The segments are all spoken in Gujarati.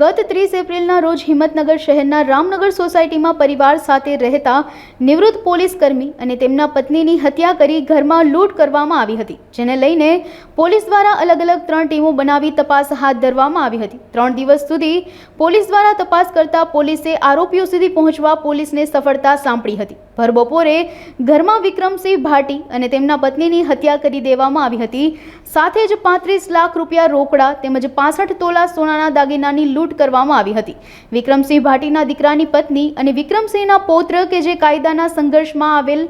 ગત ત્રીસ એપ્રિલના રોજ હિંમતનગર શહેરના રામનગર સોસાયટીમાં પરિવાર સાથે રહેતા નિવૃત્ત પોલીસ કર્મી અને તેમના પત્નીની હત્યા કરી ઘરમાં લૂંટ કરવામાં આવી હતી. જેને લઈને પોલીસ દ્વારા અલગ અલગ ત્રણ ટીમો બનાવી તપાસ હાથ ધરવામાં આવી હતી. ત્રણ દિવસ સુધી પોલીસ દ્વારા તપાસ કરતા પોલીસે આરોપીઓ સુધી પહોંચવા પોલીસને સફળતા સાંપડી હતી. ભરબપોરે ઘરમાં વિક્રમસિંહ ભાટી અને તેમના પત્નીની હત્યા કરી દેવામાં આવી હતી. સાથે જ પાંત્રીસ લાખ રૂપિયા રોકડા તેમજ પાસઠ તોલા સોનાના દાગીનાની લૂંટ કરવામાં આવી હતી. વિક્રમસિંહ ભાટીના દીકરાની પત્ની અને વિક્રમસિંહના પૌત્ર કે જે કાયદાના સંઘર્ષમાં આવેલ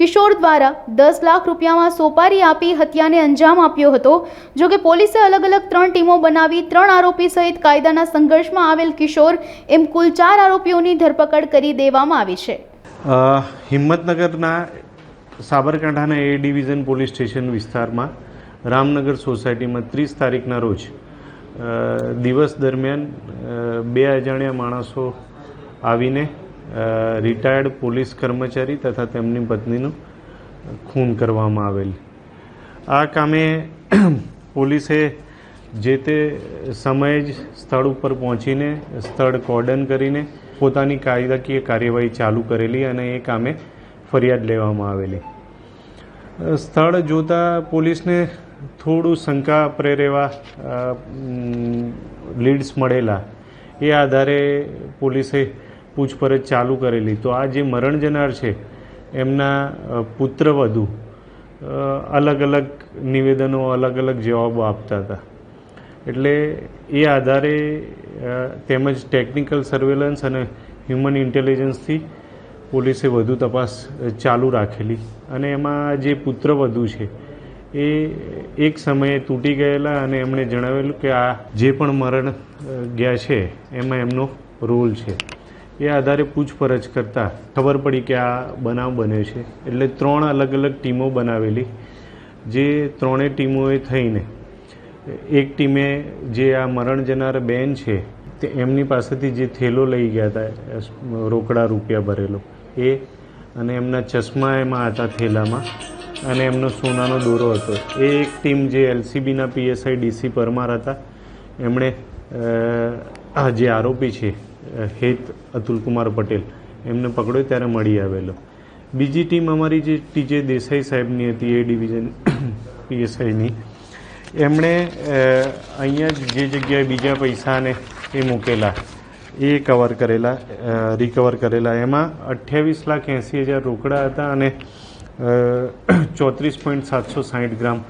કિશોર દ્વારા દસ લાખ રૂપિયામાં સોપારી આપી હત્યાને અંજામ આપ્યો હતો. જો કે પોલીસે અલગ અલગ ત્રણ ટીમો બનાવી ત્રણ આરોપી સહિત કાયદાના સંઘર્ષમાં આવેલ કિશોર એમ કુલ ચાર આરોપીઓની ધરપકડ કરી દેવામાં આવી છે. હિંમતનગરના સાબરકાંઠાના એ ડિવિઝન પોલીસ સ્ટેશન વિસ્તારમાં રામનગર સોસાયટીમાં ત્રીસ તારીખના રોજ દિવસ દરમિયાન બે અજાણ્યા માણસો આવીને રિટાયર્ડ પોલીસ કર્મચારી તથા તેમની પત્નીનું ખૂન કરવામાં આવેલ. આ કામે પોલીસે જે તે સમયે જ સ્થળ ઉપર પહોંચીને સ્થળ કોર્ડન કરીને પોતાની કાયદાકીય કાર્યવાહી ચાલુ કરેલી અને એ કામે ફરિયાદ લેવામાં આવેલી. સ્થળ જોતા પોલીસને થોડું શંકા પ્રેરેવા લીડ્સ મળેલા. એ આધારે પોલીસે પૂછપરછ ચાલુ કરેલી. તો આ જે મરણ જનાર છે, એમના પુત્રવધુ અલગ અલગ નિવેદનો, અલગ અલગ જવાબો આપતા હતા. એટલે એ આધારે તેમજ ટેકનિકલ સર્વેલન્સ અને હ્યુમન ઇન્ટેલિજન્સથી પોલીસે વધુ તપાસ ચાલુ રાખેલી. અને એમાં જે પુત્રવધુ છે, એ એક સમયે તૂટી ગયેલા અને એમણે જણાવેલું કે આ જે પણ મરણ ગયા છે, એમાં એમનો રોલ છે. એ આધારે પૂછપરછ કરતાં ખબર પડી કે આ બનાવ બન્યો છે. એટલે ત્રણ અલગ અલગ ટીમો બનાવેલી. જે ત્રણેય ટીમોએ થઈને એક ટીમે જે આ મરણ જનાર બેન છે, તે એમની પાસેથી જે થેલો લઈ ગયા હતા રોકડા રૂપિયા ભરેલો. એ અને એમના ચશ્મા એમાં હતા થેલામાં અને એમનો સોનાનો દોરો હતો. એ એક ટીમ જે એલસીબીના પીએસઆઈ ડીસી પરમાર હતા. એમણે જે આરોપી છે હેત અતુલકુમાર પટેલ, એમને પકડ્યો ત્યારે મળી આવેલો. બીજી ટીમ અમારી જે ટીજે દેસાઈ સાહેબની હતી, એ ડિવિઝન પીએસઆઈની. એમણે અહીંયા જે જગ્યાએ બીજા પૈસાને એ મૂકેલા, એ કવર કરેલા રિકવર કરેલા. એમાં અઠ્યાવીસ લાખ એંસી હજાર રોકડા હતા અને ચોત્રીસ પોઈન્ટ સાતસો સાહીઠ ગ્રામ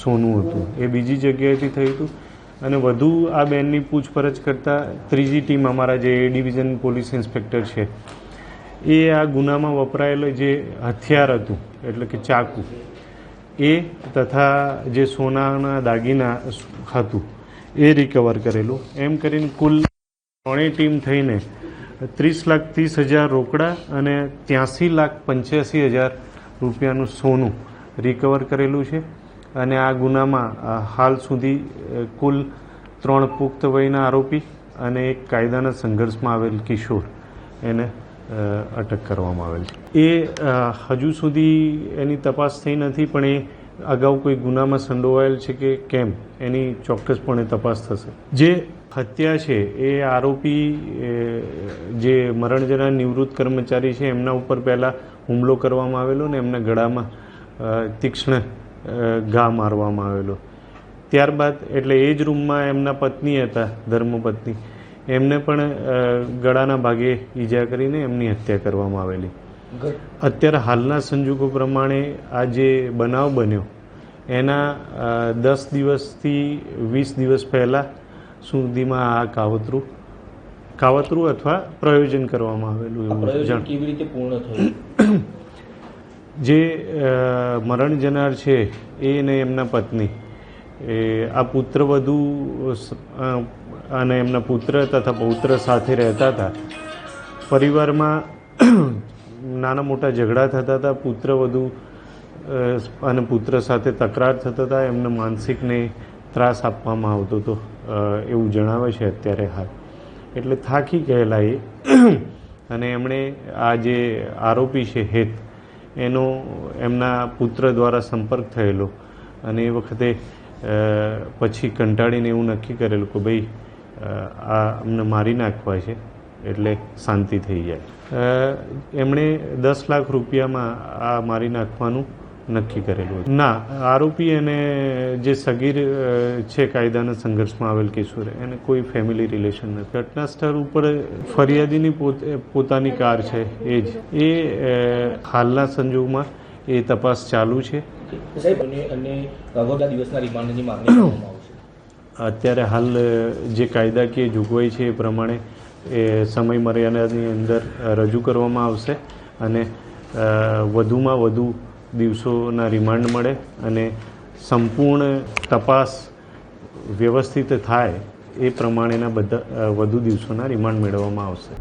સોનું હતું. એ બીજી જગ્યાએથી થયું હતું. અને વધુ આ બેનની પૂછપરછ કરતાં ત્રીજી ટીમ અમારા જે ડિવિઝન પોલીસ ઇન્સ્પેક્ટર છે, એ આ ગુનામાં વપરાયેલો જે હથિયાર હતું, એટલે કે ચાકુ, એ તથા જે સોનાના દાગીના હતું, એ રિકવર કરેલું. એમ કરીને કુલ ત્રણેય ટીમ થઈને ત્રીસ લાખ ત્રીસ હજાર રોકડા અને ત્યાંસી લાખ પંચ્યાસી હજાર રૂપિયાનું સોનું રિકવર કરેલું છે. અને આ ગુનામાં હાલ સુધી કુલ ત્રણ પુખ્ત વયના આરોપી અને એક કાયદાના સંઘર્ષમાં આવેલ કિશોર એને અટક કરવામાં આવેલ છે. એ હજુ સુધી એની તપાસ થઈ નથી, પણ એ અગાઉ કોઈ ગુનામાં સંડોવાયેલ છે કે કેમ, એની ચોક્કસપણે તપાસ થશે. જે હત્યા છે, એ આરોપી જે મરણજના નિવૃત્ત કર્મચારી છે, એમના ઉપર પહેલાં હુમલો કરવામાં આવેલો ને એમના ગળામાં તીક્ષ્ણ ઘા મારવામાં આવેલો. ત્યારબાદ એટલે એ જ રૂમમાં એમના પત્ની હતા ધર્મપત્ની. એમને પણ ગળાના ભાગે ઈજા કરીને એમની હત્યા કરવામાં આવેલી. અત્યારે હાલના સંજોગો પ્રમાણે આ જે બનાવ બન્યો એના દસ દિવસથી વીસ દિવસ પહેલાં સુધીમાં આ કાવતરું કાવતરું અથવા પ્રયોજન કરવામાં આવેલું એવું જાણ કેવી રીતે પૂર્ણ થયું? જે મરણ જનાર છે, એ ને એમના પત્ની. એ, આ પુત્રવધુ અને એમના પુત્ર તથા પૌત્ર સાથે રહેતા હતા. પરિવારમાં નાના મોટા ઝઘડા થતા હતા. પુત્રવધુ અને પુત્ર સાથે તકરાર થતા હતા. એમને માનસિકને ત્રાસ આપવામાં આવતો હતો. એવું જણાવે છે અત્યારે હાલ. એટલે થાકી ગયેલા એ. અને એમણે આ જે આરોપી છે, હેત એનો એમના પુત્ર દ્વારા સંપર્ક થયેલો. અને એ વખતે પછી કંટાળીને એવું નક્કી કરેલું કે ભાઈ આ અમને મારી નાખવા છે, એટલે શાંતિ થઈ જાય. એમણે દસ લાખ રૂપિયામાં આ મારી નાખવાનું નક્કી કરેલું હતું. ના આરોપી અને જે સગીર છે કાયદાના સંઘર્ષમાં આવેલ કિશોર એને કોઈ ફેમિલી રિલેશન નથી. ઘટના સ્થળ ઉપર ફરિયાદીની પોતે પોતાની કાર છે એ જ. એ હાલના સંજોગમાં એ તપાસ ચાલુ છે. સાહેબ અને અને અગાઉના દિવસના રિમાન્ડની માંગણી કરવામાં આવશે અત્યારે હાલ જે કાયદાકીય જોગવાઈ છે એ પ્રમાણે એ સમય મર્યાદાની અંદર રજૂ કરવામાં આવશે અને વધુમાં વધુ દિવસોના રિમાન્ડ મળે અને સંપૂર્ણ તપાસ વ્યવસ્થિત થાય એ પ્રમાણેના બધા વધુ દિવસોના રિમાન્ડ મેળવવામાં આવશે.